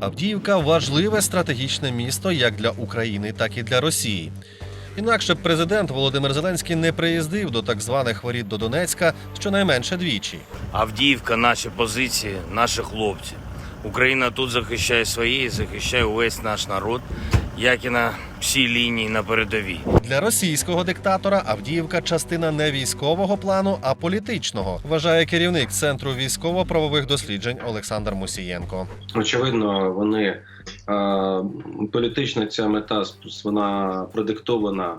Авдіївка важливе стратегічне місто як для України, так і для Росії. Інакше б президент Володимир Зеленський не приїздив до так званих воріт до Донецька щонайменше двічі. Авдіївка, наші позиції, наші хлопці. Україна тут захищає свої, захищає увесь наш народ, як і на всій лінії на передовій. Для російського диктатора Авдіївка частина не військового плану, а політичного, вважає керівник центру військово-правових досліджень Олександр Мусієнко. Очевидно, вони е, політична ця мета с- вона продиктована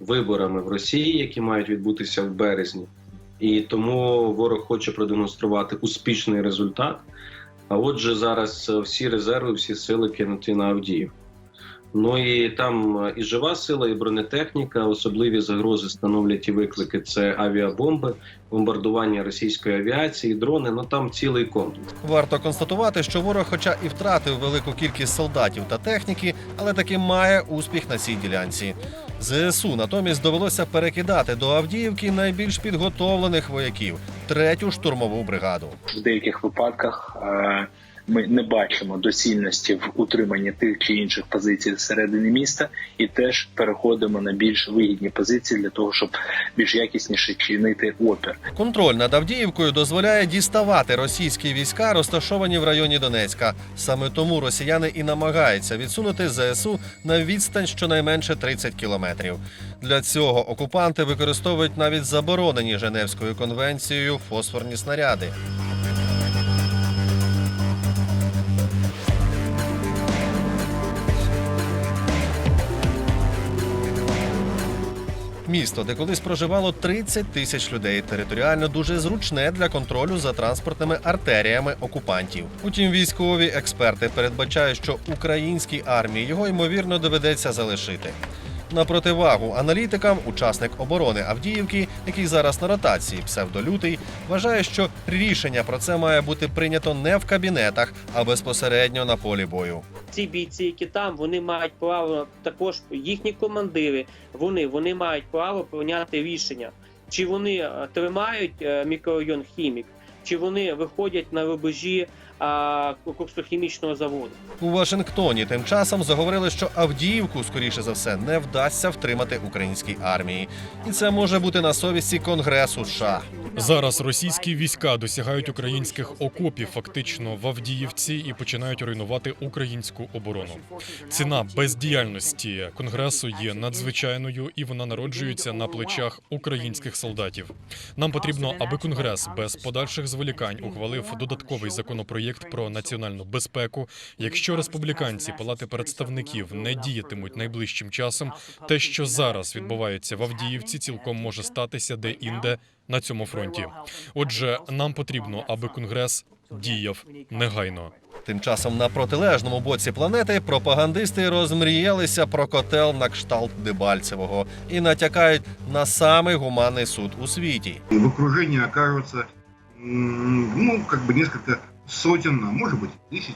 виборами в Росії, які мають відбутися в березні, і тому ворог хоче продемонструвати успішний результат. А отже, зараз е, всі резерви, всі сили кинуті на Авдіїв. Ну і там е, і жива сила, і бронетехніка. Особливі загрози становлять і виклики: це авіабомби, бомбардування російської авіації, дрони. Ну там цілий комплекс. Варто констатувати, що ворог, хоча і втратив велику кількість солдатів та техніки, але таки має успіх на цій ділянці. ЗСУ натомість довелося перекидати до Авдіївки найбільш підготовлених вояків третю штурмову бригаду. в деяких випадках е, ми не бачимо доцільності в утриманні тих чи інших позицій всередині міста, і теж переходимо на більш вигідні позиції для того, щоб більш якісніше чинити опір. Контроль над Авдіївкою дозволяє діставати російські війська, розташовані в районі Донецька. Саме тому росіяни і намагаються відсунути ЗСУ на відстань щонайменше 30 кілометрів. Для цього окупанти використовують навіть заборонені Женевською конвенцією фосфорні снаряди. Місто, де колись проживало 30 тисяч людей, територіально дуже зручне для контролю за транспортними артеріями окупантів. Утім, військові експерти передбачають, що українській армії його ймовірно доведеться залишити. На противагу аналітикам, учасник оборони Авдіївки, який зараз на ротації псевдолютий, вважає, що рішення про це має бути прийнято не в кабінетах, а безпосередньо на полі бою. ці бійці, які там, вони мають право також їхні командири. Вони, вони мають право прийняти рішення, чи вони е, тримають е, мікрорайон хімік, чи вони виходять на рубежі а, коксохімічного заводу. У Вашингтоні тим часом заговорили, що Авдіївку, скоріше за все, не вдасться втримати українській армії, і це може бути на совісті Конгресу США. Зараз російські війська досягають українських окопів фактично в Авдіївці і починають руйнувати українську оборону. Ціна бездіяльності конгресу є надзвичайною і вона народжується на плечах українських солдатів. Нам потрібно, аби конгрес без подальших зволікань ухвалив додатковий законопроєкт про національну безпеку. Якщо республіканці палати представників не діятимуть найближчим часом, те, що зараз відбувається в Авдіївці, цілком може статися де інде на цьому фронті. Отже, нам потрібно, аби конгрес діяв негайно. Тим часом на протилежному боці планети пропагандисти розмріялися про котел на кшталт Дебальцевого і натякають на самий гуманний суд у світі. И в окружении окажутся, м, ну, как бы несколько сотен, а может быть, тысяч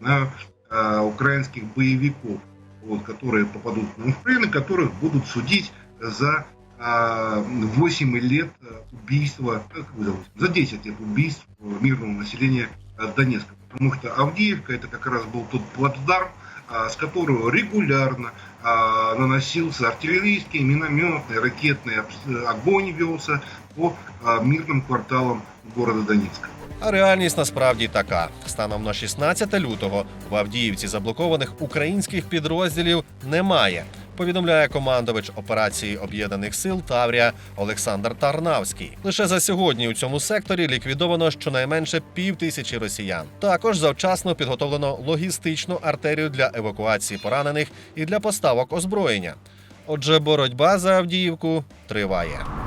да, а, украинских боевиков, вот, которые попадут на Украину, которых будут судить за а, 8 лет а, убийства, как вы зовут, за 10 лет убийств мирного населения а, Донецка. Потому что Авдеевка это как раз был тот плацдарм, а, с которого регулярно а, наносился артиллерийский, минометный, ракетный обс- огонь велся по а, мирным кварталам города Донецка. А реальність насправді така: станом на 16 лютого в Авдіївці заблокованих українських підрозділів немає. Повідомляє командувач операції об'єднаних сил Таврія Олександр Тарнавський. Лише за сьогодні у цьому секторі ліквідовано щонайменше пів тисячі росіян. Також завчасно підготовлено логістичну артерію для евакуації поранених і для поставок озброєння. Отже, боротьба за Авдіївку триває.